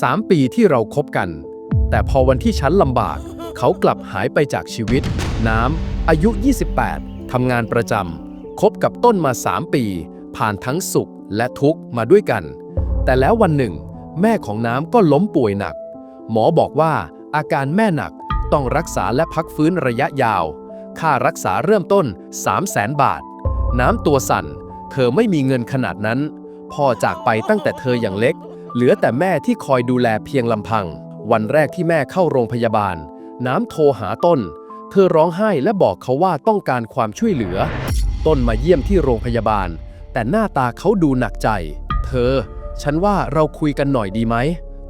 สามปีที่เราคบกัน แต่พอวันที่ฉันลำบาก เขากลับหายไปจากชีวิต น้ำอายุ 28 ทำงานประจำคบกับต้นมา 3 ปี ผ่านทั้งสุขและทุกข์มาด้วยกัน แต่แล้ววันหนึ่ง แม่ของน้ำก็ล้มป่วยหนัก หมอบอกว่าอาการแม่หนักต้องรักษาและพักฟื้นระยะยาว ค่ารักษาเริ่มต้น 3 0 0แสนบาท น้ำตัวสั่น เธอไม่มีเงินขนาดนั้น พ่อจากไปตั้งแต่เธออย่างเล็ก เหลือแต่แม่ที่คอยดูแลเพียงลำพัง วันแรกที่แม่เข้าโรงพยาบาล น้ำโทรหาต้น เธอร้องไห้และบอกเขาว่าต้องการความช่วยเหลือ ต้นมาเยี่ยมที่โรงพยาบาล แต่หน้าตาเขาดูหนักใจ เธอ ฉันว่าเราคุยกันหน่อยดีไหม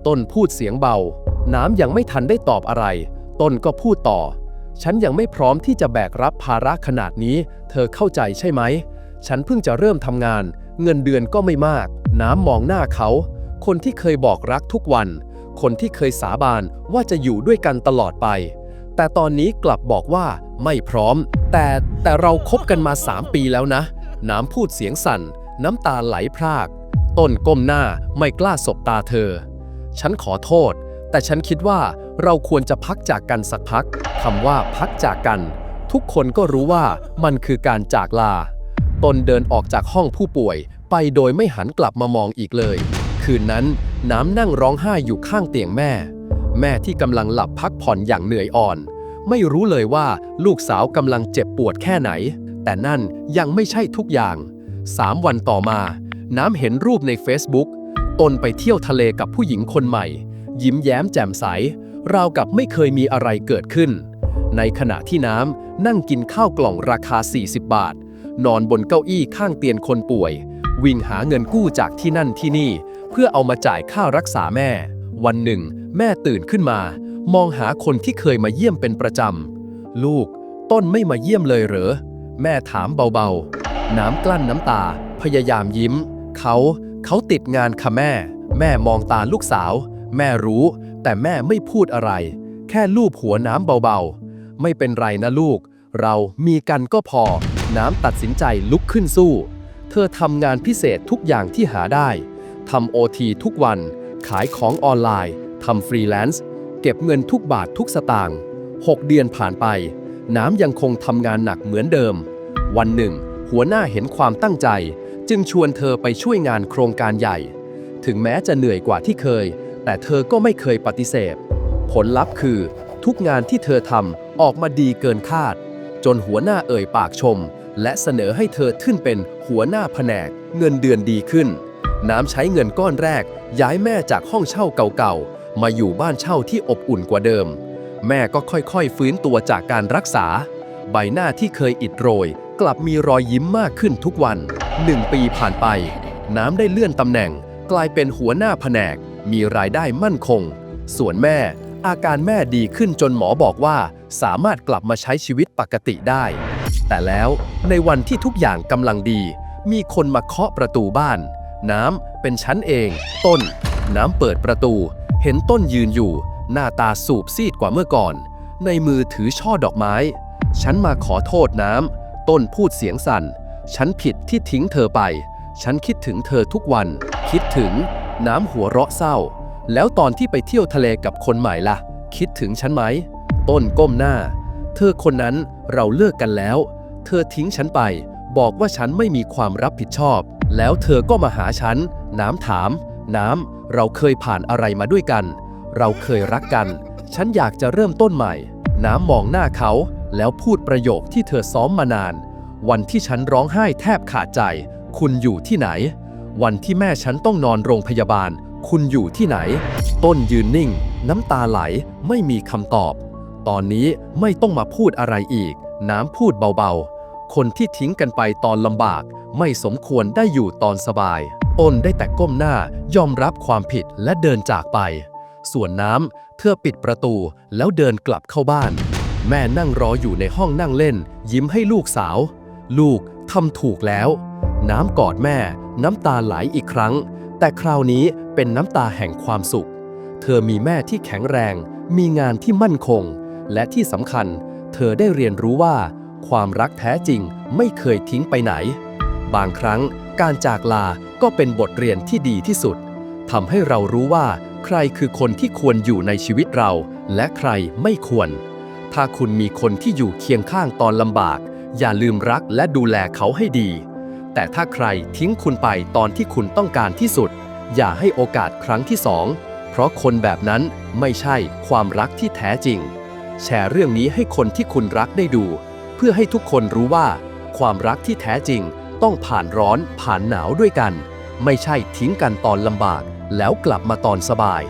ต้นพูดเสียงเบา น้ำยังไม่ทันได้ตอบอะไร ต้นก็พูดต่อ ฉันยังไม่พร้อมที่จะแบกรับภาระขนาดนี้ เธอเข้าใจใช่ไหม ฉันเพิ่งจะเริ่มทำงาน เงินเดือนก็ไม่มาก น้ำมองหน้าเขา คนที่เคยบอกรักทุกวัน คนที่เคยสาบานว่าจะอยู่ด้วยกันตลอดไป แต่ตอนนี้กลับบอกว่าไม่พร้อม แต่แต่เราคบกันมา 3 ปีแล้วนะ น้ำพูดเสียงสั่น น้ำตาไหลพราก ต้นก้มหน้าไม่กล้าสบตาเธอ ฉันขอโทษ แต่ฉันคิดว่าเราควรจะพักจากกันสักพักคำว่าพักจากกัน ทุกคนก็รู้ว่ามันคือการจากลา ตนเดินออกจากห้องผู้ป่วยไปโดยไม่หันกลับมามองอีกเลย คืนนั้นน้ำนั่งร้องไห้อยู่ข้างเตียงแม่ แม่ที่กำลังหลับพักผ่อนอย่างเหนื่อยอ่อน ไม่รู้เลยว่าลูกสาวกำลังเจ็บปวดแค่ไหน แต่นั่นยังไม่ใช่ทุกอย่าง สามวันต่อมา น้ำเห็นรูปใน Facebook ตนไปเที่ยวทะเลกับผู้หญิงคนใหม่ ยิ้มแย้มแจ่มใส ราวกับไม่เคยมีอะไรเกิดขึ้น ในขณะที่น้ำนั่งกินข้าวกล่องราคา 40 บาท นอนบนเก้าอี้ข้างเตียงคนป่วย วิ่งหาเงินกู้จากที่นั่นที่นี่ เพื่อเอามาจ่ายค่ารักษาแม่ วันหนึ่ง แม่ตื่นขึ้นมา มองหาคนที่เคยมาเยี่ยมเป็นประจำ ลูก ต้นไม่มาเยี่ยมเลยเหรอ แม่ถามเบาๆ น้ำกลั้นน้ำตา พยายามยิ้ม เขา เขาติดงานค่ะแม่ แม่มองตาลูกสาว แม่รู้ แต่แม่ไม่พูดอะไร แค่ลูบหัวน้ำเบาๆ ไม่เป็นไรนะลูก เรามีกันก็พอ น้ำตัดสินใจลุกขึ้นสู้ เธอทำงานพิเศษทุกอย่างที่หาได้ ทำโอทีทุกวัน ขายของออนไลน์ ทำฟรีแลนซ์ เก็บเงินทุกบาททุกสตางค์ 6 เดือนผ่านไป น้ำยังคงทำงานหนักเหมือนเดิม วันหนึ่ง หัวหน้าเห็นความตั้งใจ จึงชวนเธอไปช่วยงานโครงการใหญ่ ถึงแม้จะเหนื่อยกว่าที่เคย แต่เธอก็ไม่เคยปฏิเสธ ผลลัพธ์คือ ทุกงานที่เธอทำออกมาดีเกินคาด จนหัวหน้าเอ่ยปากชม และเสนอให้เธอขึ้นเป็นหัวหน้าแผนกเงินเดือนดีขึ้น น้ำใช้เงินก้อนแรก ย้ายแม่จากห้องเช่าเก่าๆ มาอยู่บ้านเช่าที่อบอุ่นกว่าเดิม แม่ก็ค่อยๆ ฟื้นตัวจากการรักษา ใบหน้าที่เคยอิดโรย กลับมีรอยยิ้มมากขึ้นทุกวันหนึ่งปีผ่านไป น้ำได้เลื่อนตำแหน่ง กลายเป็นหัวหน้าแผนก มีรายได้มั่นคง ส่วนแม่ อาการแม่ดีขึ้นจนหมอบอกว่า สามารถกลับมาใช้ชีวิตปกติได้ แต่แล้วในวันที่ทุกอย่างกำลังดี มีคนมาเคาะประตูบ้าน น้ำเป็นชั้นเอง ต้น น้ำเปิดประตู เห็นต้นยืนอยู่ หน้าตาสูบซีดกว่าเมื่อก่อน ในมือถือช่อดอกไม้ ฉันมาขอโทษน้ำ ต้นพูดเสียงสั่น ฉันผิดที่ทิ้งเธอไป ฉันคิดถึงเธอทุกวัน คิดถึง น้ำหัวเราะเศร้า แล้วตอนที่ไปเที่ยวทะเลกับคนใหม่ล่ะ คิดถึงฉันไหม ต้นก้มหน้า เธอคนนั้นเราเลิกกันแล้ว เธอทิ้งฉันไป บอกว่าฉันไม่มีความรับผิดชอบ แล้วเธอก็มาหาฉัน น้ำถาม น้ำ เราเคยผ่านอะไรมาด้วยกัน เราเคยรักกัน ฉันอยากจะเริ่มต้นใหม่ น้ำมองหน้าเขา แล้วพูดประโยคที่เธอซ้อมมานาน วันที่ฉันร้องไห้แทบขาดใจ คุณอยู่ที่ไหน วันที่แม่ฉันต้องนอนโรงพยาบาล คุณอยู่ที่ไหน ต้นยืนนิ่ง น้ำตาไหล ไม่มีคำตอบ ตอนนี้ไม่ต้องมาพูดอะไรอีก น้ำพูดเบาๆ คนที่ทิ้งกันไปตอนลำบาก ไม่สมควรได้อยู่ตอนสบาย อ้นได้แต่ก้มหน้ายอมรับความผิดและเดินจากไป ส่วนน้ำเธอปิดประตูแล้วเดินกลับเข้าบ้าน แม่นั่งรออยู่ในห้องนั่งเล่น ยิ้มให้ลูกสาว ลูกทำถูกแล้ว น้ำกอดแม่ น้ำตาไหลอีกครั้ง แต่คราวนี้เป็นน้ำตาแห่งความสุข เธอมีแม่ที่แข็งแรง มีงานที่มั่นคง และที่สำคัญ เธอได้เรียนรู้ว่า ความรักแท้จริงไม่เคยทิ้งไปไหน บางครั้งการจากลาก็เป็นบทเรียนที่ดีที่สุดทำให้เรารู้ว่า ใครคือคนที่ควรอยู่ในชีวิตเรา และใครไม่ควร ถ้าคุณมีคนที่อยู่เคียงข้างตอนลำบาก อย่าลืมรักและดูแลเขาให้ดี แต่ถ้าใครทิ้งคุณไปตอนที่คุณต้องการที่สุด อย่าให้โอกาสครั้งที่สองเพราะคนแบบนั้นไม่ใช่ความรักที่แท้จริง แชร์เรื่องนี้ให้คนที่คุณรักได้ดู เพื่อให้ทุกคนรู้ว่า ความรักที่แท้จริงต้องผ่านร้อนผ่านหนาวด้วยกัน ไม่ใช่ทิ้งกันตอนลำบาก แล้วกลับมาตอนสบาย